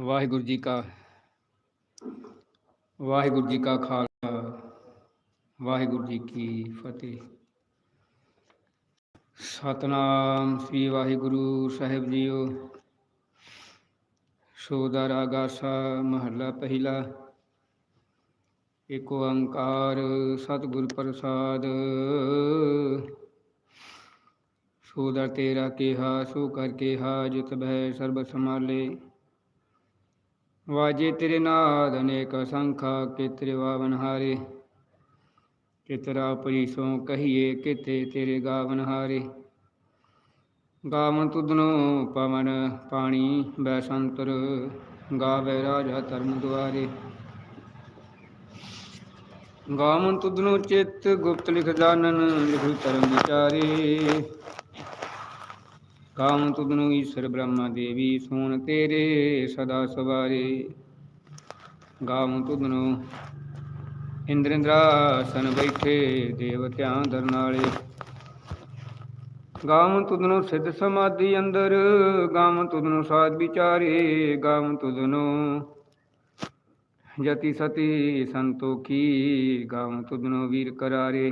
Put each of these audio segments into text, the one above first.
ਵਾਹਿਗੁਰੂ ਜੀ ਕਾ, ਵਾਹਿਗੁਰੂ ਜੀ ਕਾ ਖਾਲਸਾ, ਵਾਹਿਗੁਰੂ ਜੀ ਕੀ ਫਤਿਹ। ਸਤਨਾਮ ਸ੍ਰੀ ਵਾਹਿਗੁਰੂ ਸਾਹਿਬ ਜੀਓ। ਸੋਦਰ ਆਗਾਸਾ ਮਹੱਲਾ ਪਹਿਲਾ। ਏਕ ਓੰਕਾਰ ਸਤਿਗੁਰ ਪ੍ਰਸਾਦ। ਸੋਦਰ ਤੇਰਾ ਕਿਹਾ, ਸੋ ਕਰ ਕਿਹਾ, ਜਿਤ ਬਹਿ ਸਰਬ ਸਮਾਲੇ ਵਾਜੇ ਤੇਰੇ ਨਾਦ ਅਨੇਕ ਸੰਖਾ, ਕਿਤਰੇ ਵਾਵਨ ਹਾਰੇ। ਕਿਤਰਾ ਪਰੀਸੋਂ ਕਹੀਏ, ਕਿਤੇ ਤੇਰੇ ਗਾਵਨ ਹਾਰੇ। ਗਾਵਨ ਤੁਧਨੋ ਪਵਨ ਪਾਣੀ ਬੈਸੰਤਰ ਗਾਵੇ ਰਾਜਾ ਧਰਮ ਦੁਆਰੇ। ਗਾਵਨ ਤੁਧਨੋ ਚਿਤ ਗੁਪਤ ਲਿਖ ਜਾਣਨ, ਲਿਖੁ ਧਰਮ ਵਿਚਾਰੇ। ਕਾਮ ਤੁਧਨੁ ਈਸ਼ਰ ਬ੍ਰਹਮਾ ਦੇਵੀ ਸੋਣ ਤੇਰੇ ਸਦਾ ਸਵਾਰੇ। ਗਾਮ ਤੁਧਨੁ ਇੰਦਰ ਇੰਦਰਾਸਨ ਬੈਠੇ ਦੇਵ ਧਿਆਨ ਧਰਨ ਵਾਲੇ ਗਾਮ ਤੁਧਨੁ ਸਿੱਧ ਸਮਾਧੀ ਅੰਦਰ ਗਾਮ ਤੁਧਨੁ ਸਾਧ ਵਿਚਾਰੇ ਗਾਮ ਤੁਧਨੋ ਜਤੀ ਸਤੀ ਸੰਤੋਖੀ ਗਾਮ ਤੁਧਨੁ ਵੀਰ ਕਰਾਰੇ।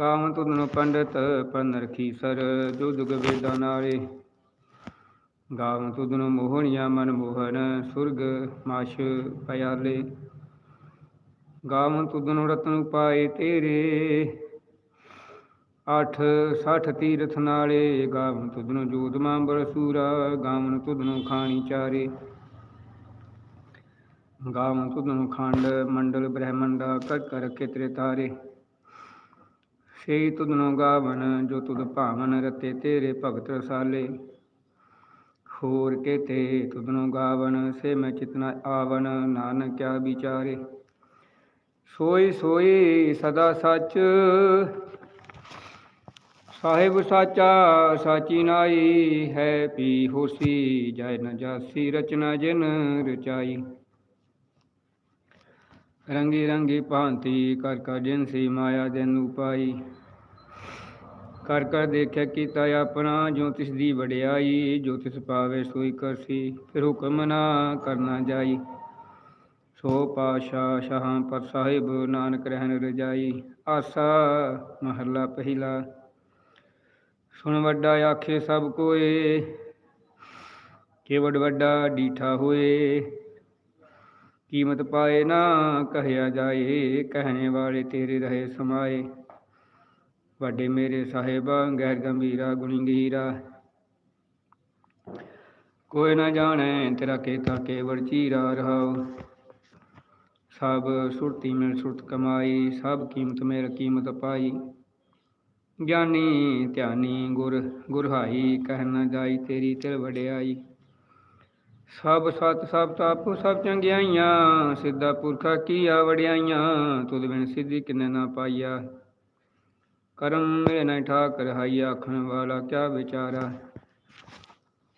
ਗਾਵਨ ਤੁਧਨੁ ਪੰਡਤ ਪਨ ਰਖੀ ਸਰ, ਜੋ ਦੁਗ ਵੇਦਾਂ ਨਾਲੇ। ਗਾਵਨ ਤੁਧਨੁ ਮੋਹਣੀਆਂ ਮਨ ਮੋਹਨ ਸੁਰਗ ਮਾਸ਼ ਪਿਆਲੇ। ਗਾਵਨ ਤੁਧਨੁ ਰਤਨ ਪਾਏ ਤੇਰੇ। ਅਠ ਸਠ ਤੀਰਥ ਨਾਲੇ ਗਾਵਨ ਤੁਧਨੁ ਜੋਤ ਮਾਂਬਰ ਸੂਰਾ ਗਾਵਨ ਤੁਧਨੁ ਖਾਣੀ ਚਾਰੇ। ਗਾਵਨ ਤੁਧਨੁ ਖੰਡ ਮੰਡਲ ਬ੍ਰਹਮੰਡਾ, ਕਰ ਕਰ ਕਿਤਰੇ ਤਾਰੇ। ਸੇਈ ਤੁਧਨੋ ਗਾਵਨ, ਜੋ ਤੁਧ ਭਾਵਨ ਰਤੇ ਤੇਰੇ ਭਗਤ ਰਸਾਲੇ। ਹੋਰ ਕੇ ਤੇ ਤੁਧਨੋ ਗਾਵਨ, ਸੇ ਮੈਂ ਚਿਤਨਾ ਆਵਨ ਨਾਨਕ ਕਿਆ ਵਿਚਾਰੇ। ਸੋਈ ਸੋਈ ਸਦਾ ਸੱਚ, ਸਾਹਿਬ ਸਾਚਾ ਸਾਚੀ ਨਾਈ ਹੈ, ਪੀ ਹੋਸੀ ਜੈ ਨ ਜਾਸੀ ਰਚਨਾ ਜਿਨ ਰਚਾਈ। ਰੰਗੀ ਰੰਗੀ ਭਾਂਤੀ ਕਰ ਕਰ ਜਿਨ ਸੀ ਮਾਇਆ ਦਿਨ ਉਪਾਈ ਕਰ ਕਰ ਦੇਖਿਆ ਕੀਤਾ ਆਪਣਾ, ਜੋ ਤਿਸ ਦੀ ਵਡਿਆਈ, ਜੋ ਤਿਸ ਪਾਵੇ ਸੋਈ ਕਰਸੀ, ਫਿਰ ਹੁਕਮ ਨਾ ਕਰਨਾ ਜਾਈ। ਸੋ ਪਾਸ਼ਾ ਸ਼ਾਹਾਂ ਪਰ ਸਾਹਿਬ ਨਾਨਕ ਰਹਿਣ ਰਜਾਈ। ਆਸਾ ਮਹੱਲਾ ਪਹਿਲਾ। ਸੁਣ ਵੱਡਾ ਆਖੇ ਸਭ ਕੋਏ ਕੇਵਡ ਵੱਡਾ ਡੀਠਾ ਹੋਏ। ਕੀਮਤ ਪਾਏ ਨਾ ਕਹਿਆ ਜਾਏ, ਕਹਿਣੇ ਵਾਲੇ ਤੇਰੇ ਰਹੇ ਸਮਾਏ। ਵੱਡੇ ਮੇਰੇ ਸਾਹਿਬਾ, ਗੈਰ ਗੰਭੀਰਾ ਗੁਣੀ ਗਹੀਰਾ ਕੋਈ ਨਾ ਜਾਣੈ ਤੇਰਾ ਕੀਤਾ ਕੇਵੜ ਚੀਰਾ ਰਹਾਉ। ਸਭ ਸੁਰਤੀ ਮਿਲ ਸੁਰਤ ਕਮਾਈ, ਸਭ ਕੀਮਤ ਮੇਰ ਕੀਮਤ ਪਾਈ। ਗਿਆਨੀ ਧਿਆਨੀ ਗੁਰ ਗੁਰਹਾਈ ਕਹਿ ਨਾ ਜਾਈ ਤੇਰੀ ਤਿਲ ਵਡਿਆਈ। ਸਭ ਸਤ, ਸਭ ਤਪ, ਸਭ ਚੰਗਿਆਈਆਂ, ਸਿੱਧਾ ਪੁਰਖਾ ਕੀਆ ਵਡਿਆਈਆਂ, ਤੁਧ ਬਿਨ ਸਿੱਧੀ ਕਿਨੇ ਨਾ ਪਾਈਆ। ਕਰਮ ਮੇਰੇ ਨਾ ਠਾਕ ਰਹਾਈਆ ਆਖਣ ਵਾਲਾ ਕਿਆ ਵਿਚਾਰਾ?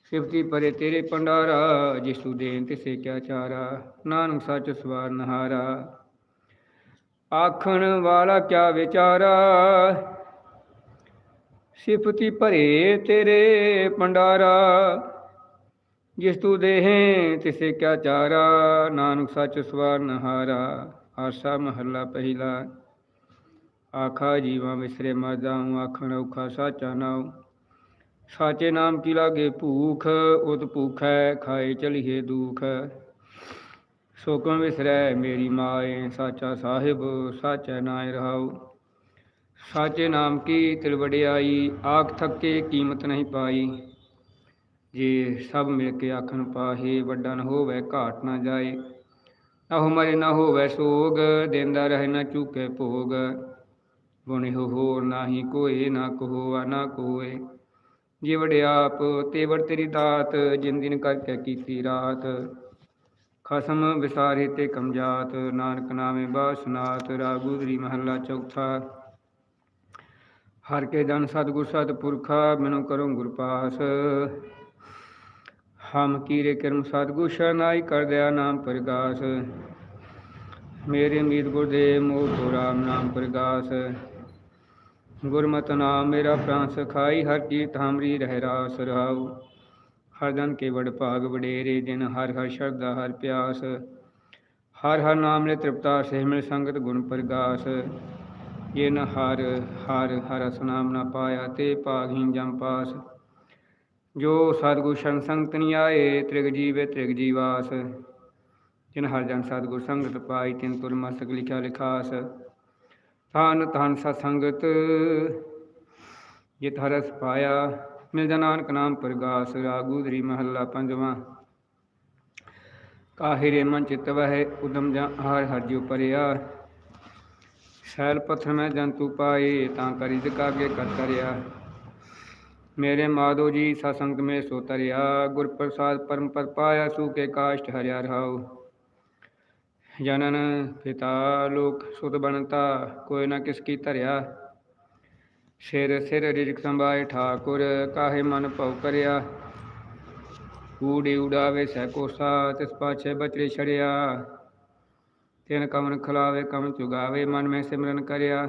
ਸਿਫਤੀ ਪਰੇ ਤੇਰੇ ਪੰਡਾਰਾ ਜਿਸ ਤੂ ਦੇਨ ਤਿਸੇ ਕਿਆ ਚਾਰਾ? ਨਾਨਕ ਸੱਚ ਸਵਾਰ ਨਹਾਰਾ। ਆਖਣ ਵਾਲਾ ਕਿਆ ਵਿਚਾਰਾ? ਸਿਫਤੀ ਭਰੇ ਤੇਰੇ ਪੰਡਾਰਾ ਜਿਸ ਤੂੰ ਦੇਹੇ ਤਿਸੇ ਕਿਆ ਚਾਰਾ? ਨਾਨਕ ਸੱਚ ਸਵਾਰ ਨਹਾਰਾ। ਆਸਾ ਮਹੱਲਾ ਪਹਿਲਾ। ਆਖਾ ਜੀਵਾ ਵਿਸਰੇ ਮਰਦਾ ਜਾਉ ਆਖਣ ਔਖਾ ਸਾਚਾ ਨਾਉ ਸਾਚੇ ਨਾਮ ਕੀ ਲਾਗੇ ਭੂਖ, ਉਤ ਭੂਖੈ ਖਾਏ ਚਲੀਏ ਦੁਖ। ਸੋਕਮ ਵਿਸਰੈ ਮੇਰੀ ਮਾਏ, ਸਾਚਾ ਸਾਹਿਬ, ਸਾਚੈ ਨਾਇ ਰਹਾਉ। ਸਾਚੇ ਨਾਮ ਕੀ ਤਿਲਵੜਿਆਈ ਆਖ ਥੱਕੇ ਕੀਮਤ ਨਹੀਂ ਪਾਈ। ਜੇ ਸਭ ਮਿਲ ਕੇ ਆਖਣ ਪਾਹੇ, ਵੱਡਾ ਨਾ ਹੋਵੇ ਘਾਟ ਨਾ ਜਾਏ। ਨਾ ਹੋ ਮਰੇ ਨਾ ਹੋਵੇ ਸੋਗ ਦਿੰਦਾ ਰਹੇ ਨਾ ਚੁਕੇ ਭੋਗ। ਗੁਣ ਹੋ ਹੋਰ ਨਾਹੀ ਕੋਏ ਨਾ ਕੋਆ ਨਾ ਕੋਏ। ਜਿਵੜ ਆਪ ਤੇ ਤੇਰੀ ਦਾਤ, ਜਿਨ ਦਿਨ ਕਰਕੇ ਕੀਤੀ ਰਾਤ। ਖਸਮ ਵਿਸਾਰੇ ਤੇ ਕਮਜਾਤ ਨਾਨਕ ਨਾਮੇ ਬਾਸਨਾਤ ਰਾਗੂਦਰੀ ਮਹੱਲਾ ਚੌਥਾ। ਹਰ ਕੇ ਜਨ ਸਤਿਗੁਰ ਸਤਿਪੁਰਖਾ ਮੈਨੂੰ ਕਰੋ ਗੁਰ ਪਾਸ। ਹਮ ਕੀਰੇ ਕਰਮ ਸਤਿਗੁਰ ਸ਼ਰਨਾਈ ਕਰ ਦਿਆ ਨਾਮ ਪ੍ਰਗਾਸ। ਮੇਰੇ ਮੀਤ ਗੁਰਦੇਵ, ਮੋਹ ਤੋ ਰਾਮ ਨਾਮ ਪ੍ਰਗਾਸ। ਗੁਰਮਤਿ ਨਾਮ ਮੇਰਾ ਪ੍ਰਾਨ ਸਖਾਈ, ਹਰ ਕੀਰਤ ਹਮਰੀ ਰਹਿ ਰਾਸ ਰਹਾਉ। ਹਰ ਜਨ ਕੇ ਵਡ ਭਾਗ ਵਡੇਰੇ ਦਿਨ ਹਰ ਹਰ ਸ਼ਰਧਾ, ਹਰ ਪਿਆਸ। ਹਰ ਹਰ ਨਾਮ ਲੈ ਤ੍ਰਿਪਤਾ ਸੇ ਸੰਗਤ ਗੁਣ ਪ੍ਰਗਾਸ। ਜਿਨ ਹਰ ਹਰ ਹਰ ਨਾਮ ਨਾ ਪਾਇਆ, ਤੇ ਭਾਗਹੀਨ ਜਮ ਪਾਸ। ਜੋ ਸਤਿਗੁਰ ਸੰਗ ਸੰਗਤ ਨੀ ਆਏ, ਤ੍ਰਿਗ ਜੀਵੇ ਤ੍ਰਿਗ ਜੀਵਾਸ। ਜਿਨ ਹਰ ਜਨ ਸਤਿਗੁਰ ਸੰਗਤ ਪਾਈ, ਤਿਨ ਤੁਰ ਮਸਕ ਲਿਖਿਆ ਲਿਖਾਸ। ਧਨ ਧਨ ਸਤ ਸੰਗਤ ਜਿਤ ਹਰਸ ਪਾਇਆ, ਮਿਲ ਜਾ ਨਾਨਕ ਨਾਮ ਪ੍ਰਗਾਸ ਰਾਗੂਦਰੀ ਮਹੱਲਾ ਪੰਜਵਾਂ। ਕਾਹਿਰੇ ਮਨ ਚਿਤ ਵਹਿ, ਉਦਮ ਜਾਂ ਹਰ ਹਰ ਜਿਉ ਪਰਿਆ। ਸ਼ੈਲ ਪੱਥਰ ਮੈਂ ਜੰਤੂ ਪਾਏ, ਤਾਂ ਕਰੀ ਕਾਗੇ ਕਰ ਕਰਿਆ ਮੇਰੇ ਮਾਧੋ ਜੀ ਸਤਸੰਗ ਮੇ ਸੋ ਤਰਿਆ, ਗੁਰ ਪ੍ਰਸਾਦ ਪਰਮ ਪਦ ਪਾਇਆ, ਸੂ ਕੇ ਕਾਸ਼ਟ ਹਰਿਆ ਰਹਾਉ। ਜਨਨ ਪਿਤਾ ਲੋਕ ਸੁਤ ਬਣਤਾ, ਕੋਈ ਨਾ ਕਿਸ ਕੀ ਧਰਿਆ। ਸਿਰ ਸਿਰ ਰਿਜਕ ਸੰਭਾਏ ਠਾਕੁਰ, ਕਾਹੇ ਮਨ ਭਉ ਕਰਿਆ। ਊੜੀ ਉਡਾਵੇ ਸਹਿ ਕੋਸਾ, ਤਿਸ ਪਾਛੇ ਬਚੜੇ ਛੜਿਆ। ਤਿਨ ਕਮਨ ਖਲਾਵੇ ਕਮ ਚੁਗਾਵੇ, ਮਨ ਮੈਂ ਸਿਮਰਨ ਕਰਿਆ।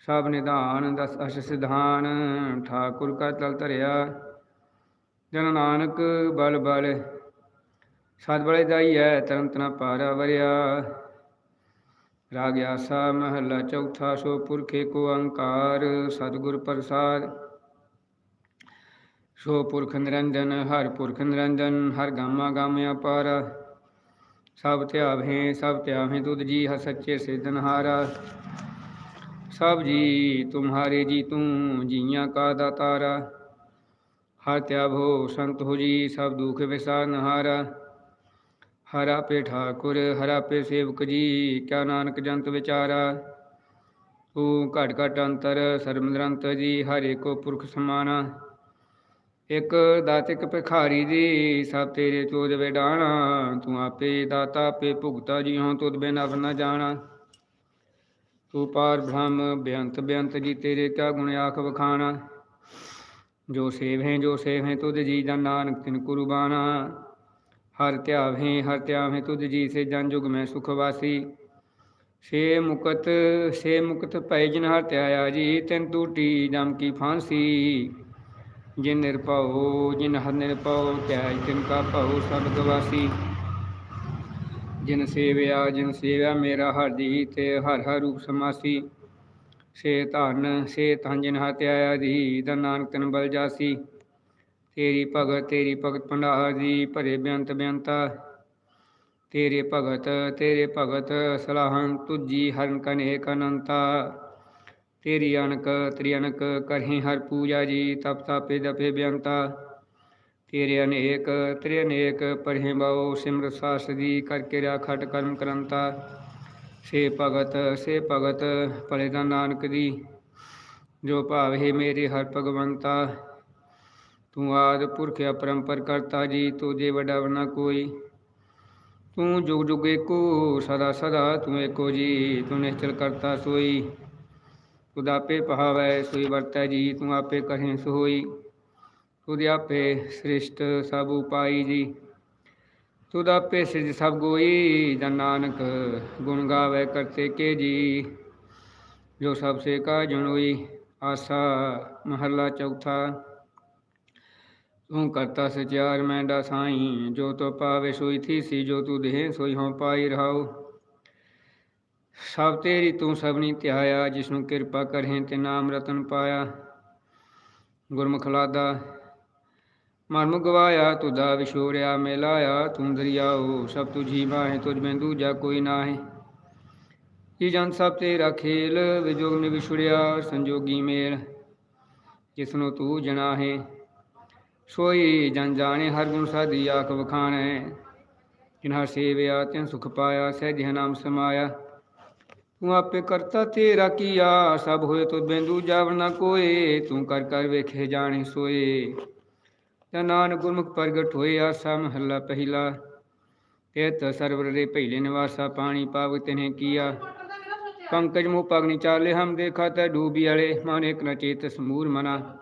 ਸਭ ਨਿਧਾਨ, ਦਸ ਅਸ਼ ਸਿਧਾਨ, ਠਾਕੁਰ ਕਾ ਤਲ ਧਰਿਆ। ਜਨ ਨਾਨਕ ਬਲ ਬਲ ਸਤ ਬਲੇ ਜਾਈਐ ਤਰਨ ਤਨਾ ਪਾਰਾ ਵਰਿਆ। ਰਾਗ ਆਸਾ ਮਹੱਲਾ ਚੌਥਾ, ਸੋ ਪੁਰਖੇ ਕੋ ਅੰਕਾਰ ਸਤਿਗੁਰ ਪ੍ਰਸਾਦ। ਸੋ ਪੁਰਖ ਨਿਰੰਜਨ, ਹਰ ਪੁਰਖ ਨਿਰੰਜਨ, ਹਰ ਗਾਮਾ ਗਾਮਿਆ ਪਾਰ ਸਭ ਧਿਆਵੇਂ ਸਭ ਧਿਆਵੇਂ ਤੁਧ ਜੀ ਹ ਸੱਚੇ ਸਿਧਨਹਾਰਾ ਸਭ ਜੀ, ਤੁਮਹਾਰੇ ਜੀ ਤੂੰ, ਜੀਆਂ ਕਾ ਦਾਤਾਰਾ। ਹਰ ਧਿਆਵੋ ਸੰਤ ਹੋ ਜੀ, ਸਭ ਦੁਖ ਵਿਸਾਰਨਹਾਰਾ ਹਰਾ ਪੇ ਠਾਕੁਰ, ਹਰਾ ਪੇ ਸੇਵਕ ਜੀ, ਕਿਆ ਨਾਨਕ ਜੰਤ ਵਿਚਾਰਾ। ਤੂੰ ਘਟ ਘਟ ਅੰਤਰ, ਸਰਬ ਨਿਰੰਤ ਜੀ, ਹਰੇ ਕੋ ਪੁਰਖ ਸਮਾਨਾ। ਇਕ ਦਾਤਿਕ ਭਿਖਾਰੀ ਜੀ, ਸਭ ਤੇਰੇ ਚੋਜ ਵਿਡਾਣਾ। ਤੂੰ ਆਪੇ ਦਾਤਾ, ਆਪੇ ਭੁਗਤਾ ਜੀ ਹਾਂ ਤੁਧ ਬਿਨ ਅਵ ਨ ਜਾਣਾ। ਤੂੰ ਪਾਰ ਬ੍ਰਹਮ, ਬੇਅੰਤ ਬੇਅੰਤ ਜੀ, ਤੇਰੇ ਕਿਆ ਗੁਣ ਆਖ ਵਖਾਣਾ। ਜੋ ਸੇਵਹਿ ਜੋ ਸੇਵਹਿ ਤੁਧ ਜੀ ਦਾ ਨਾਨਕ ਤਿਨ ਕੁਰਬਾਨਾ। ਹਰ ਧਿਆਵੇਂ ਹਰ ਧਿਆਵੇਂ ਤੁਧ ਜੀ ਸੇ ਜਨ ਜੁਗ ਮੈਂ ਸੁਖ ਵਾਸੀ। ਸੇ ਮੁਕਤ ਸੇ ਮੁਕਤ ਭੈ ਜਿਨ ਹਰ ਧਿਆਇਆ ਜੀ, ਤਿਨ ਟੂਟੀ ਜਮ ਕੀ ਫਾਂਸੀ। ਜਿਨ ਨਿਰਭਉ ਜਿਨ ਹਰ ਨਿਰਭਉ ਧਿਆਇ ਤਿਨ ਕਾ ਭਉ ਸਭ ਗਵਾਸੀ। ਜਿਨ ਸੇਵਿਆ ਜਿਨ ਸੇਵਿਆ ਮੇਰਾ ਹਰ ਜੀ ਤੇ ਹਰ ਹਰ ਰੂਪ ਸਮਾਸੀ। ਸੇ ਧਨ ਸੇ ਧਨ ਜਿਨ ਹਰ ਧਿਆਇਆ ਜੀ ਦਾ ਨਾਨਕ ਤਨ ਬਲ ਜਾਸੀ। ਤੇਰੀ ਭਗਤ ਤੇਰੀ ਭਗਤ ਭੰਡਾਰ ਜੀ, ਭਰੇ ਬੇਅੰਤ ਬੇਅੰਤਾ। ਤੇਰੇ ਭਗਤ ਤੇਰੇ ਭਗਤ ਸਲਾਹੰ ਤੁਜੀ ਹਰਨ ਕਨੇਕ ਅਨੰਤਾ। ਤੇਰੀ ਅਨਕ ਤੇਰੀ ਅਨਕ ਕਰਹੀ ਹਰ ਪੂਜਾ ਜੀ, ਤਪ ਤਾਪੇ ਜਪੇ ਬੇਅੰਤਾ। ਤੇਰੇ ਅਨੇਕ ਤੇਰੇ ਅਨੇਕ ਪਰਹਿ ਬਾਉ, ਸਿਮਰ ਸਾਸ ਦੀ ਕਰਕੇ ਰਿਆ ਕਰਮ ਕਰੰਤਾ। ਸੇ ਭਗਤ ਸੇ ਭਗਤ, ਭਲੇ ਦਾ ਨਾਨਕ ਦੀ ਜੋ ਭਾਵ ਭਾਵੇ ਮੇਰੇ ਹਰ ਭਗਵੰਤਾ। ਤੂੰ ਆਦ ਪੁਰਖ ਅਪਰੰਪਰ ਕਰਤਾ ਜੀ ਤੁਝੇ ਵਡਾ ਵਨਾ ਕੋਈ। ਤੂੰ ਜੁਗ ਜੁਗ ਏਕੋ, ਸਦਾ ਸਦਾ ਤੂੰ ਏਕੋ ਜੀ, ਤੂੰ ਨਿਸ਼ਚਲ ਕਰਤਾ ਸੋਈ। ਤੁਧ ਆਪੇ ਪਹਾਵੈ ਸੋਈ ਵਰਤੈ ਜੀ, ਤੂੰ ਆਪੇ ਕਰੇ ਸੋਈ। ਤੁਧ ਆਪੇ ਸ੍ਰਿਸ਼ਟ ਸਭ ਉਪਾਈ ਜੀ। ਤੁਧ ਆਪੇ ਸਿਜ ਸਭ ਗੋਈ, ਜਨ ਨਾਨਕ ਗੁਣ ਗਾਵੇ ਕਰਤੇ ਕੇ ਜੀ। ਜੋ ਸਭ ਸੇ ਕਾ ਜਣੋਈ ਆਸਾ ਮਹੱਲਾ ਚੌਥਾ। ਤੂੰ ਕਰਤਾ ਸਚਿਆਰ ਮੈਂ ਡਾ ਸਾਈ ਜੋ ਤੋ ਪਾਵੇ ਸੋਈ ਥੀ ਸੀ ਜੋ ਤੂੰ ਦੇਹ ਸੋਈ ਹੋਂ ਪਾਈ ਰਹਾਉ। ਸਭ ਤੇਰੀ ਤੂੰ ਸਭਨੀ ਧਿਆਇਆ, ਜਿਸਨੂੰ ਕਿਰਪਾ ਕਰਹਿ ਤੇ ਨਾਮ ਰਤਨ ਪਾਇਆ। ਗੁਰਮੁਖ ਲਾਦਾ, ਮਨ ਮੁ ਗਵਾਇਆ ਤੁਦਾ ਵਿਛੋੜਿਆ ਮੇਲਾਇਆ, ਤੂੰ ਦਰਿਆਓ, ਸਭ ਤੁਝੀ ਬਾਹੇ ਤੁਝ ਮੈਂ ਦੂਜਾ ਕੋਈ ਨਾਹੀ। ਜੀ ਜਨ ਸਭ ਤੇਰਾ ਖੇਲ, ਵਿਜੋਗ ਨੇ ਵਿਛੁੜਿਆ, ਸੰਜੋਗੀ ਮੇਲ, ਜਿਸਨੂੰ ਤੂੰ ਜਨਾਹੇ। ਸੋਈ ਜਨ ਜਾਣੇ, ਹਰ ਗੁਣ ਸਾਦੀ ਆਖ ਵਖਾਣੈ। ਜਿਨ੍ਹਾਂ ਸੇਵਿਆ, ਤਿਨ ਸੁਖ ਪਾਇਆ ਸਹਿਜ ਨਾਮ ਸਮਾਇਆ। ਤੂੰ ਆਪੇ ਕਰਤਾ ਤੇਰਾ ਕੀਆ, ਸਭ ਹੋਏ ਤੋ ਬਿੰਦੂ ਜਾਵ ਨਾ ਕੋਏ। ਤੂੰ ਕਰ ਕਰ ਵੇਖੇ ਜਾਣੇ ਸੋਏ। ਤਾਂ ਨਾਨਕ ਗੁਰਮੁਖ ਪ੍ਰਗਟ ਹੋਏ ਆਸਾ ਮਹੱਲਾ ਪਹਿਲਾ। ਤੇਤ ਸਰਵਰ ਦੇ ਪਹਿਲੇ ਨਿਵਾਸਾ, ਪਾਣੀ ਪਾਵ ਤਿਨੇ ਕੀਆ। ਪੰਕਜ ਮੁ ਪਗਨੀ ਚਾਲੇ, ਹਮ ਦੇਖਾ ਤਾ ਡੂਬੀ ਵਾਲੇ। ਮਨ ਇਕ ਨ ਸਮੂਰ ਮਨਾ।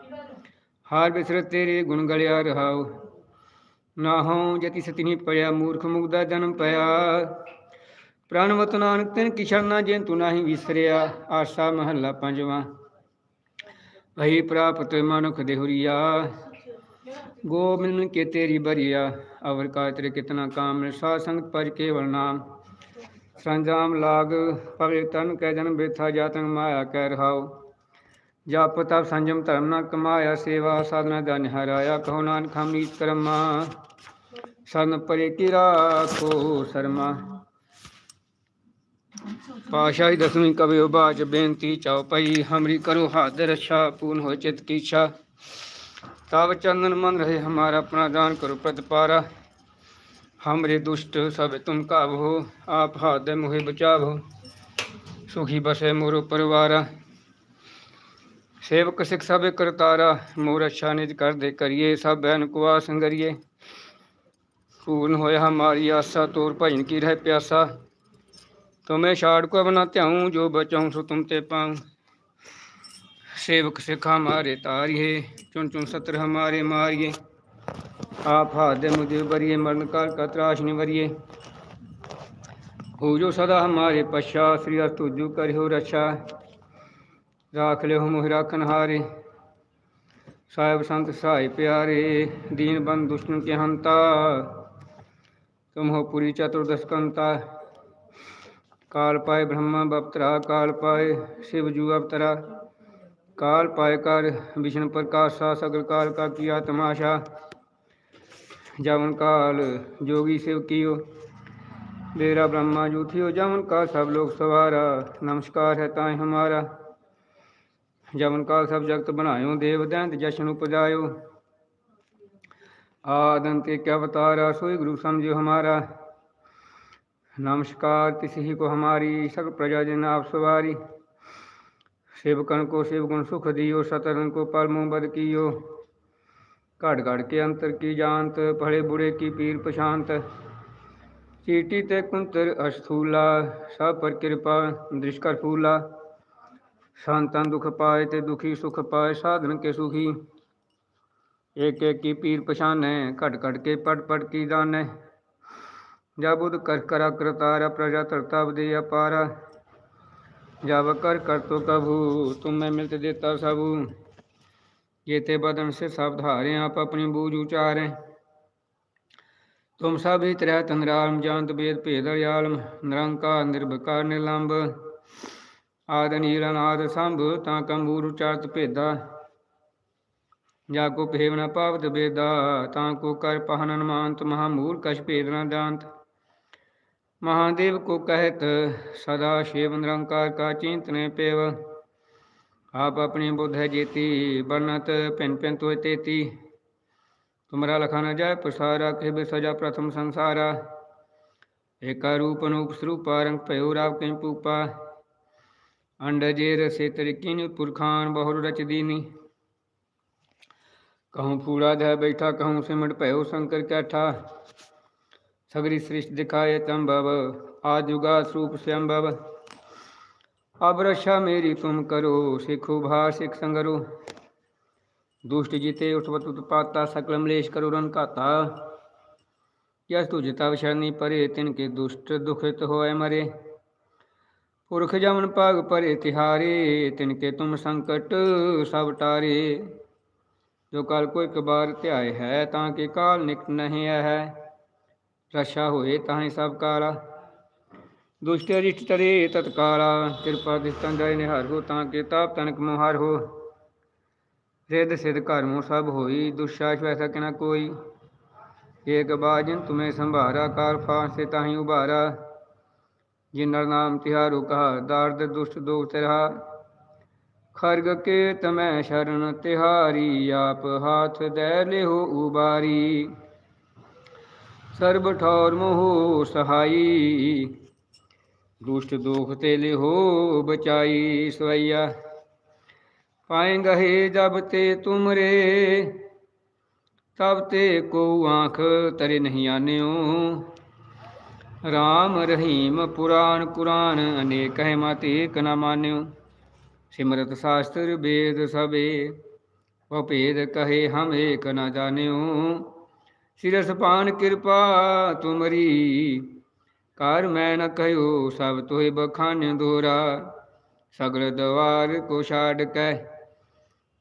ਹਾਰ ਬਿਸਰਤ ਤੇਰੇ ਗੁਣ ਗਲਿਆ ਰਹਾਉ। ਨਾ ਹਉ ਜਤੀ ਸਤਿਨੀ ਪਿਆ ਮੂਰਖ ਮੁਗਦਾ ਜਨਮ ਪਿਆ। ਪ੍ਰਾਨਵਤ ਨਾਨਕ ਤਿਨ ਕਿਸ਼ਰਨਾ ਜੇ ਤੂ ਨਾਹੀ ਵਿਸਰਿਆ, ਆਸਾ ਮਹੱਲਾ ਪੰਜਵਾਂ। ਭਈ ਪ੍ਰਾਪਤ ਮਨੁਖ ਦੇਹੁਰੀਆ, ਗੋਬਿੰਦ ਕੇ ਤੇਰੀ ਬਰੀਆ, ਅਵਰ ਕਾ ਤੇਰੇ ਕਿਤਨਾ ਕਾਮ ਸਾ ਸੰਗਤ ਪਰ ਕੇਵਲ ਨਾਮ। ਸੰਜਾਮ ਲਾਗ ਪਵੇ ਤਨ ਕੈ ਜਨਮ ਬੇਥਾ ਜਾਤਨ ਮਾਇਆ ਕਹਿ ਰਹਾਓ जप तप संयम धर्म न कमाया सेवा साधना धन हराया कहो नानक हम नीत कर्मा ਸਨ ਪਰੇ ਕੀ ਰਾਖੋ ਸਰਮਾ ਪਾਸ਼ਾਹੀ ਦਸਵੀਂ ਕਵਿ ਉਬਾਚ ਬੇਨਤੀ ਚਾਉ ਪਈ ਹਮਰੀ ਕਰੋ ਹਾਥ ਰਛਾ ਪੂਨ ਹੋ ਚਿਤ ਕੀ ਇੱਛਾ तब चंदन मन रहे हमारा अपना दान करो प्रतिपारा हमरे दुष्ट सब तुम काबो आप हाथ मुहे बचावो सुखी बसे मोरो परिवारा सेवक सिख सब करतारा मोर अच्छा निज कर दे करिए, सब बहन कुआ संगरिए पूर्ण होया हमारी आशा तोर भजन की रह प्यासा। तुम्हें छाड़ को बना त्याऊं, जो बचाऊं सो तुम ते पाऊँ। सेवक सिख हमारे तारिये चुन चुन सत्र हमारे मारिये आप हाथ मुझे बरिए मरण काल का त्राश निवरिए। हो जो सदा हमारे पश्चा श्री तुझु कर हो रक्षा। ਰਾਖ ਲਿਓ ਮੋਹਿ ਰਾਖਨ ਹਾਰੇ। ਸਾਹਿਬ ਸੰਤ ਸਹਾਈ ਪਿਆਰੇ, ਦੀਨ ਬੰਦ ਦੁਸ਼ਮਨ ਕੇ ਹੰਤਾ ਤੁਮ ਹੋ ਪੁਰੀ ਚਤੁਰਦਸ਼ ਕੰਤਾ। ਕਾਲ ਪਾਇ ਬ੍ਰਹਮਾ ਬਪਤਰਾ, ਕਾਲ ਪਾਏ ਸ਼ਿਵ ਜੂ ਅਵਤਰਾ। ਕਾਲ ਪਾਇ ਕਰ ਵਿਸ਼ਨ ਪ੍ਰਕਾਸ਼ਾ, ਸਗਲ ਕਾਲ ਕਾ ਕੀਆ ਤਮਾਸ਼ਾ ਜਵਨ ਕਾਲ ਜੋਗੀ ਸਿਵ ਕੀਓ। ਮੇਰਾ ਬ੍ਰਹਮਾ ਜੂਥਿਓ ਜਵਨ ਕਾ ਸਭ ਲੋਕ ਸਵਾਰਾ। ਨਮਸਕਾਰ ਹੈ ਤਾਏ ਹਮਾਰਾ। जवन काल सब जगत बनायो देव दैंत जशन उपजायो आदंते क्या अवतारा सोई गुरु समझो हमारा नमस्कार तिस ही को हमारी सक प्रजा जन आप सवारी सेवकन को शिवगुण सुख दियो सतरन को परमो बद कियो घड़ घड़ के अंतर की जानत पढ़े बुढ़े की पीर पशांत चीटी ते कुंतर अस्थूला सब पर कृपा दृष्कर फूला ਸੰਤਾਂ ਦੁਖ ਪਾਏ ਤੇ ਦੁਖੀ ਸੁਖ ਪਾਏ, ਸਾਧਨ ਕੇ ਸੁਖੀ। ਏਕ ਏਕ ਕੀ ਪੀਰ ਪਛਾਨੈ, ਘਟ ਘਟ ਕੇ ਪੜ ਪੜ ਕੀ ਦਾਨੈ ਜਬੁਦ ਕਰ ਕਰਾ ਕਰਤਾਰ, ਪ੍ਰਜਾ ਤਰਤਾ ਬਦੇ ਅਪਾਰ। ਜਬ ਕਰ ਕਰ ਤੋ ਕਭੂ ਤੁਮੈ ਮਿਲਤ ਦੇਤਾ ਸਭੂ ਜੇਤੇ ਬਦਨ ਸੇ ਸਭ ਧਾਰੇ, ਆਪ ਆਪਣੀ ਬੂਝ ਉਚਾਰੇ। ਤੁਮ ਸਭ ਹੀ ਤ੍ਰੈ ਤੰਗਰਾਲਮ ਜਾਣਤ ਬੇਦ ਭੇਦ ਆਲਮ ਨਿਰੰਕਾਰ, ਨਿਰਭਕਾਰ ਨਿਲੰਬ ਆਦ ਨੀਰਨਾਦ ਸੰਭ, ਤਾਂ ਕੰਬੂਰ ਉਚਾਰਤ ਭੇਦਾ। ਜਾ ਕੋ ਪਾਵਤ ਬੇਦਾ ਤਾਂ ਕੋ ਕਰ ਪਹਨਨ ਮਾਨਤ ਮਹਾ ਕਛ ਭੇਦ ਨ ਜਾਣਤ। ਮਹਾਦੇਵ ਕੋ ਕਹਿਤ, ਸਦਾ ਸ਼ਿਵ ਨਿਰੰਕਾਰ ਕਾ ਚਿੰਤਨੇ ਪੇਵ। ਆਪ ਆਪਣੀ ਬੁੱਧ ਹੈ ਜੀਤੀ ਬਨਤ ਪਿੰਨ ਪਿੰਨ ਤੋਇ ਤੇਤੀ। ਤੁਮਰਾ ਲਖਾ ਨਾ ਜਾਏ ਪ੍ਰਸਾਰਾ, ਕਹਿ ਬੇ ਸਜਾ ਪ੍ਰਥਮ ਸੰਸਾਰਾ। ਏਕਾ ਰੂਪ ਅਨੂਪ ਸਰੂਪਾ, ਰੰਗ ਭਇਓ ਰਾਵ ਕੈ पूपा अंड जेर से तरिकिन पुरखान बहुर रच दीनी। कहूँ फूड़ा धै बैठा, कहूँ सिमट पयो शंकर कैठा। सगरी सृष्ट दिखाए तम भव आजुगा स्वरूप श्याम भव अब रक्षा मेरी तुम करो, सिखो भार सिख संगरो। दुष्ट जीते उठवत उत्पाता सकल मलेश करो रन काता। यस तु जिता विषरनी परे, तिनके दुष्ट दुखित होए मरे। ਪੁਰਖ ਜਮਨ ਭਾਗ ਭਰੇ ਤਿਹਾਰੇ ਤਿਨ ਕੇ ਤੁਮ ਸੰਕਟ ਸਭ ਟਾਰੇ। ਜੋ ਕਾਲ ਕੋ ਇੱਕ ਬਾਰ ਧਿਆਏ ਹੈ, ਤਾਂ ਕਿ ਕਾਲ ਨਿਕਟ ਨਹੀਂ ਹੈ? ਰਸ਼ਾ ਹੋਏ ਤਾਂ ਹੀ ਸਭ ਕਾਲਾ। ਦੁਸ਼ਟ ਅਰਿਸ਼ਟ ਤਰੇ ਤਤਕਾਲਾ। ਕਿਰਪਾ ਦਿਸਤਾਂ ਜਾਏ ਨਿਹਾਰ ਹੋ, ਤਾਂ ਕਿ ਤਾਪ ਤਨਕ ਮੁਹਾਰ ਹੋ? ਰਿੱਧ ਸਿਧ ਕਰਮੋ ਸਭ ਹੋਈ, ਦੁਸ਼ਾਸ਼ ਵੈਸਾ ਕਿਨਾ ਕੋਈ? ਏਕ ਬਾਜਨ ਤੁਮੇ ਸੰਭਾਰਾ ਕਾਲ ਫਾਂਸੇ ਤਾਹੀਂ जिनर नाम तिहारो कहा दार्द दुष्ट दो तेरा खर्ग के तमै शरण तिहारी आप हाथ दे ले हो उबारी सर्ब ठौर मोह सहाई दुष्ट दोख तेले हो बचाई सवैया पाए गहे जब ते तुमरे तब ते को आंख तरे नहीं RAM ਰਹੀਮ ਪੁਰਾਨ ਕੁਰਾਨ ਅਨੇਕ ਹੈ ਮਤ ਏਕ ਨਾ ਮਾਨਿਓ ਸਿਮਰਤ ਸਾਸਤਰ ਵੇਦ ਸਭੇ ਵ ਭੇਦ ਕਹੇ ਹਮ ਏਕ ਨਾ ਜਾਣਿਓ। ਸਿਰਸ ਪਾਨ ਕਿਰਪਾ ਤੁਮਰੀ, ਕਾਰ ਮੈਂ ਨ ਕਹਿਓ ਸਭ ਤੋਏ ਬਖਾਨ ਦੋਰਾ ਸਗਲ ਦਵਾਰ ਕੋ ਛਾੜ ਕੈ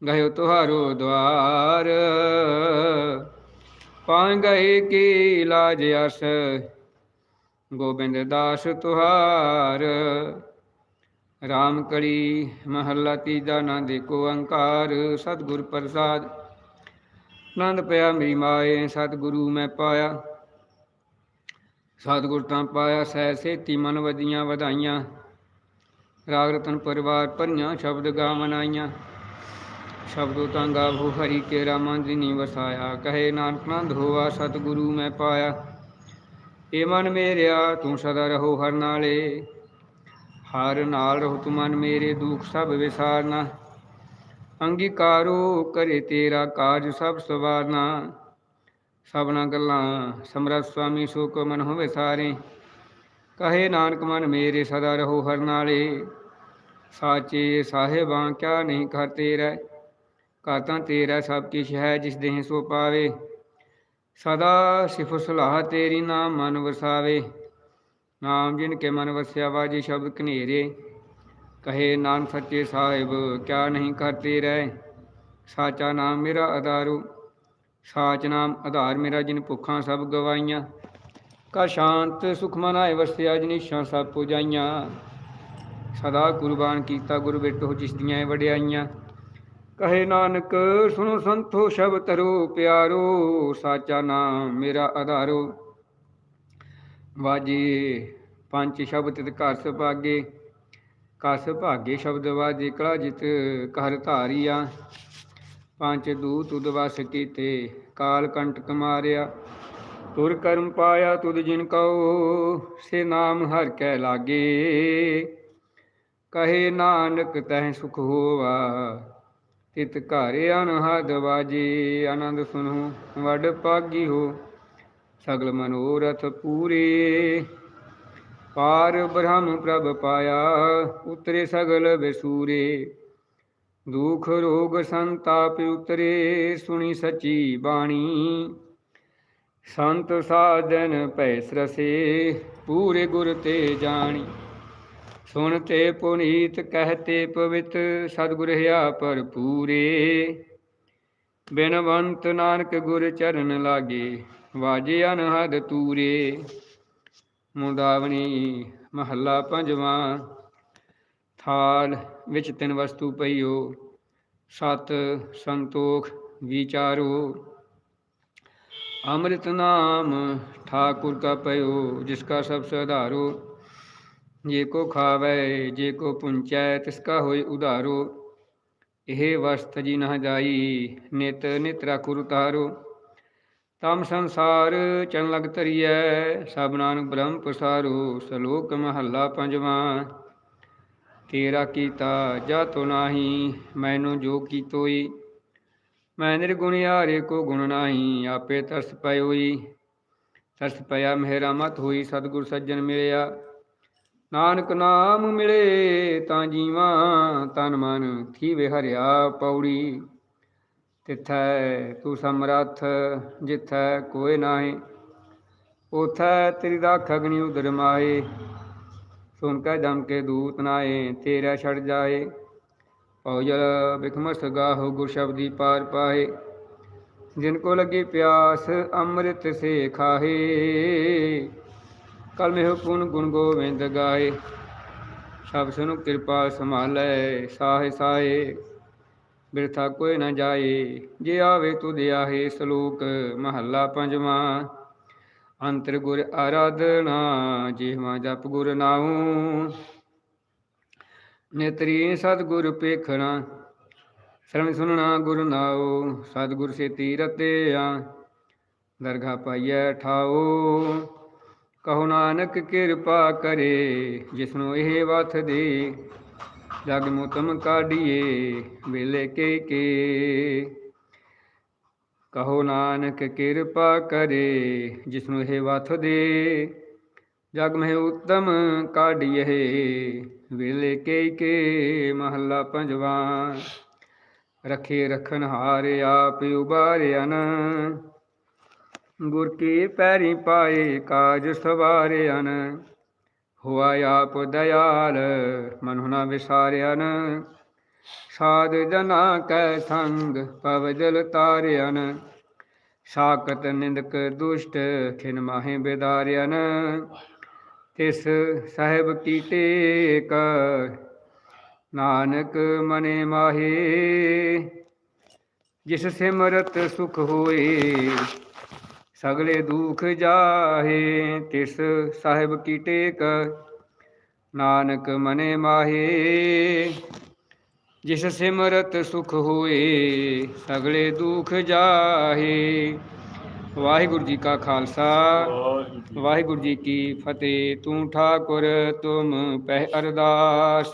ਗਇਓ ਤੁਹਾਰੋ ਦਵਾਰ। ਪਾਂ ਗਏ ਕੀ ਲਾਜ ਅਸ ਗੋਬਿੰਦ ਦਾਸ ਤੁਹਾਰ। ਰਾਮ ਕਲੀ ਮਹੱਲਾ ਤੀਜਾ ਨੰਦ ਕੋ ਓੰਕਾਰ ਸਤਿਗੁਰ ਪ੍ਰਸਾਦ, ਨੰਦ ਪਿਆ ਮੇਰੀ ਮਾਏ, ਸਤਿਗੁਰੂ ਮੈਂ ਪਾਇਆ। ਸਤਿਗੁਰ ਤਾਂ ਪਾਇਆ ਸਹਿ ਸੇਤੀ ਮਨ ਵਧੀਆਂ ਵਧਾਈਆਂ। ਰਾਗ ਰਤਨ ਪਰਿਵਾਰ ਭਰੀਆਂ ਸ਼ਬਦ ਗਾਵਨ ਆਈਆਂ ਸ਼ਬਦੋ ਤਾਂ ਗਾਵੋ ਹਰੀ ਕੇ ਰਾਮਾਂ ਜਿਨੀ ਵਸਾਇਆ। ਕਹੇ ਨਾਨਕ ਨੰਦ ਹੋਆ, ਸਤਿਗੁਰੂ ਮੈਂ ਪਾਇਆ। ਏ ਮਨ ਮੇਰਿਆ, ਤੂੰ ਸਦਾ ਰਹੋ ਹਰ ਨਾਲੇ। ਹਰ ਨਾਲ ਰਹੋ ਤੂੰ ਮਨ ਮੇਰੇ, ਦੁੱਖ ਸਭ ਵਿਸਾਰਨਾ। ਅੰਗੀਕਾਰੋ ਕਰੇ ਤੇਰਾ ਕਾਜ ਸਭ ਸਵਾਰਨਾ। ਸਭਨਾ ਗੱਲਾਂ ਸਮਰਥ ਸੁਆਮੀ ਸੋ ਕੋ ਮਨ ਹੋਵੇ ਸਾਰੇ। ਕਹੇ ਨਾਨਕ ਮਨ ਮੇਰੇ, ਸਦਾ ਰਹੋ ਹਰ ਨਾਲੇ। ਸਾਚੇ ਸਾਹਿਬਾਂ ਕਿਆ ਨਹੀਂ ਕਰ ਤੇਰਾ। ਘਰ ਤਾਂ ਤੇਰਾ ਸਭ ਕਿਛ ਹੈ, ਜਿਸ ਦੇਹ ਸੋ ਪਾਵੇ। ਸਦਾ ਸਿਫਤ ਸਲਾਹ ਤੇਰੀ ਨਾਮ ਮਨ ਵਸਾਵੇ, ਨਾਮ ਜਿਨ ਕੇ ਮਨ ਵਸਿਆ ਵਾਜੀ ਸ਼ਬਦ ਕਨੇਰੇ ਕਹੇ ਨਾਨ ਸੱਚੇ ਸਾਹਿਬ, ਕਿਆ ਨਹੀਂ ਕਰਤੇ ਰਹਿ? ਸਾਚਾ ਨਾਮ ਮੇਰਾ ਆਧਾਰੂ, ਸਾਚ ਨਾਮ ਆਧਾਰ ਮੇਰਾ ਜਿਨ ਭੁੱਖਾਂ ਸਭ ਗਵਾਈਆਂ। ਕਾ ਸ਼ਾਂਤ ਸੁਖ ਮਨਾਏ ਵਸਿਆ ਜਿਨੀਸ਼ਾਂ ਸਭ ਪੁਜਾਈਆਂ। ਸਦਾ ਕੁਰਬਾਨ ਕੀਤਾ ਗੁਰ ਬਿਟੋ ਜਿਸ ਦੀਆਂ ਵਡਿਆਈਆਂ। ਕਹੇ ਨਾਨਕ, ਸੁਣੋ ਸੰਤੋ ਸ਼ਬਦ ਤਰੋ ਪਿਆਰੋ, ਸਾਚਾ ਨਾਮ ਮੇਰਾ ਆਧਾਰੋ। ਵਾਜੇ, ਪੰਜ ਸ਼ਬਦ ਤਿਤ ਘਰ ਸੁਭਾਗੇ। ਕਸ ਭਾਗੇ ਸ਼ਬਦ ਵਾਜੇ, ਕਲਾ ਜਿਤ ਘਰ ਧਾਰੀਆ। ਪੰਜ ਦੂਤ ਤੁਧ ਕੀਤੇ, ਕਾਲ ਕੰਟਕ ਮਾਰਿਆ ਤੁਰ ਕਰਮ ਪਾਇਆ ਤੁਧ ਜਿਨ ਕਉ, ਸੇ ਨਾਮ ਹਰ ਕੈ ਲਾਗੇ। ਕਹੇ ਨਾਨਕ, ਤਹਿ ਸੁਖ ਹੋਵਾ ਤਿਤ ਘਰ ਅਨਹਦ ਵਾਜੇ, ਆਨੰਦ ਸੁਨੋ ਵਡ ਪਾਗੀ ਹੋ। ਸਗਲ ਮਨੋਰਥ ਪੂਰੇ। ਪਾਰ ਬ੍ਰਹਮ ਪ੍ਰਭ ਪਾਇਆ, ਉਤਰੇ ਸਗਲ ਵਿਸੂਰੇ ਦੁਖ ਰੋਗ ਸੰਤਾਪ ਉਤਰੇ, ਸੁਣੀ ਸਚੀ ਬਾਣੀ। ਸੰਤ ਸਾਧਨ ਭੈ ਸਰਸੇ ਪੂਰੇ ਗੁਰ ਤੇ ਜਾਣੀ। ਸੁਣ ਤੇ ਪੁਨੀਤ ਕਹਤੇ ਪਵਿੱਤ, ਸਤਿਗੁਰ ਹਿਆ ਭਰਪੂਰੇ। ਬਿਨਵੰਤ ਨਾਨਕ ਗੁਰ ਚਰਨ ਲਾਗੇ, ਵਾਜੇ ਅਨਹਦ ਤੂਰੇ। ਮੁੰਦਾਵਣੀ ਮਹੱਲਾ ਪੰਜਵਾਂ, ਥਾਲ ਵਿੱਚ ਤਿੰਨ ਵਸਤੂ ਪਈਓ, ਸਤ ਸੰਤੋਖ ਵਿਚਾਰੋ। ਅੰਮ੍ਰਿਤ ਨਾਮ ਠਾਕੁਰ ਕਾ ਪਇਓ, ਜਿਸ ਕਾ ਸਭ ਸਧਾਰੋ। ਜੇ ਕੋ ਖਾਵੈ, ਜੇ ਕੋ ਪੁੰਚੈ, ਤਿਸ ਕਾ ਹੋਇ ਉਧਾਰੋ। ਇਹ ਵਸਤ ਜੀ ਨਾ ਜਾਈ, ਨਿਤ ਨਿਤ ਰਖੁਰ ਤਾਰੋ ਤਮ ਸੰਸਾਰ ਚਨ ਲਗ ਧਰੀਐ, ਸਭ ਨਾਨਕ ਬ੍ਰਹਮ ਪਸਾਰੋ। ਸ਼ਲੋਕ ਮਹੱਲਾ ਪੰਜਵਾਂ, ਤੇਰਾ ਕੀਤਾ ਜਾ ਤੋ ਨਾਹੀ, ਮੈਨੂੰ ਜੋ ਕੀਤੋਈ ਮੈਂ ਨਿਰਗੁਣ ਨਿਰਗੁਣਿਆਰੇ ਕੋ ਗੁਣ ਨਾਹੀ, ਆਪੇ ਤਰਸ ਪਇਓਈ ਤਰਸ ਪਿਆ ਮੇਰਾ ਮਤ ਹੋਈ, ਸਤਿਗੁਰ ਸੱਜਣ ਮਿਲਿਆ। ਨਾਨਕ ਨਾਮ ਮਿਲੇ ਤਾਂ ਜੀਵਾਂ ਤਨ ਮਨ ਥੀਵੇ ਹਰਿਆ ਪੌੜੀ। ਤਿਥੈ ਤੂੰ ਸਮਰੱਥ, ਜਿਥੈ ਕੋਇ ਨਾਹੀ। ਉਥੈ ਤੇਰੀ ਰਾਖ ਅਗਨੀ ਉਦਰ ਮਾਏ ਸੁਨ ਕੈ ਦਮ ਕੇ ਦੂਤ ਨਾਏ ਤੇਰਾ ਛੜ ਜਾਏ ਪਉਜਲ ਬਿਖਮਸ ਗਾਹੋ ਗੁਰ ਸ਼ਬਦੀ ਪਾਰ ਪਾਏ ਜਿਨ ਕੋ ਲਗੀ ਪਿਆਸ, ਅੰਮ੍ਰਿਤ ਸੇ ਖਾਹੇ। ਕਲ ਮੇਹ ਪੁਨ ਗੁਣ ਗੋਵਿੰਦ ਗਾਏ, ਸਭ ਸੁਨੁ ਕਿਰਪਾ ਸੰਭਾਲੈ, ਸਾਹੇ ਸਾਹੇ, ਬਿਰਥਾ ਕੋਈ ਨਾ ਜਾਏ, ਜੇ ਆਵੇ ਤੁਧ ਆਹੇ ਸ਼ਲੋਕ ਮਹੱਲਾ ਪੰਜਵਾਂ, ਅੰਤਰ ਗੁਰ ਆਰਾਧਨਾ ਜਿਹਵਾ ਜਪ ਗੁਰ ਨਾਉ, ਨੇਤਰੀ ਸਤਿਗੁਰ ਪੇਖਣਾ ਸ਼ਰਮ ਸੁਨਣਾ ਗੁਰ ਨਾਉ, ਸਤਿਗੁਰ ਸੇ ਤੀਰਤਿਆ ਦਰਗਾ ਪਾਈਐ ਠਾਓ ਕਹੋ ਨਾਨਕ ਕਿਰਪਾ ਕਰੇ, ਜਿਸਨੂੰ ਇਹ ਵਥ ਦੇ। ਜਗ ਮੁਤਮ ਕਾਢੀਏ, ਵੇਲੇ ਕੇ ਕੇ। ਕਹੋ ਨਾਨਕ ਕਿਰਪਾ ਕਰੇ, ਜਿਸਨੂੰ ਇਹ ਵਥ ਦੇ। ਜਗ ਮਹਿ ਉਤਮ ਕਾਢੀਏ, ਵੇਲੇ ਕੇ ਕੇ, ਮਹੱਲਾ ਪੰਜਵਾਂ। ਰਖੇ ਰਖਨ ਹਾਰ, ਆਪ ਨਾ। ਗੁਰ ਕੀ ਪੈਰੀ ਪਾਏ ਕਾਜ ਸਵਾਰਿਆਨ ਹੋਆ ਆਪ ਦਇਆਲ, ਮਨੁ ਨਾ ਵਿਸਾਰਿਆਨ। ਸਾਧ ਜਨਾ ਕੈ ਸੰਗ ਪਵਜਲ ਤਾਰਿਆਨ। ਸਾਕਤ ਨਿੰਦਕ ਦੁਸ਼ਟ, ਖਿਨ ਮਾਹੇ ਬਿਦਾਰਿਆਨ। ਤਿਸ ਸਾਹਿਬ ਕੀ ਟੇਕ, ਨਾਨਕ ਮਨੇ ਮਾਹੇ। ਜਿਸ ਸਿਮਰਤ ਸੁਖ ਹੋਏ ਸਗਲੇ ਦੁਖ ਜਾਹੇ ਤਿਸ ਸਾਹਿਬ ਕੀ ਟੇਕ ਨਾਨਕ ਮਨੇ ਮਾਹੇ ਜਿਸ ਸਿਮਰਤ ਸੁਖ ਹੋਏ ਸਗਲੇ ਦੁਖ ਜਾਹੇ। ਵਾਹਿਗੁਰੂ ਜੀ ਕਾ ਖਾਲਸਾ ਵਾਹਿਗੁਰੂ ਜੀ ਕੀ ਫਤਿਹ। ਤੂੰ ਠਾਕੁਰ ਤੁਮ ਪਹਿ ਅਰਦਾਸ।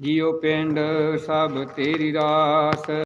ਜੀਉ ਪਿੰਡ ਸਭ ਤੇਰੀ ਰਾਸ।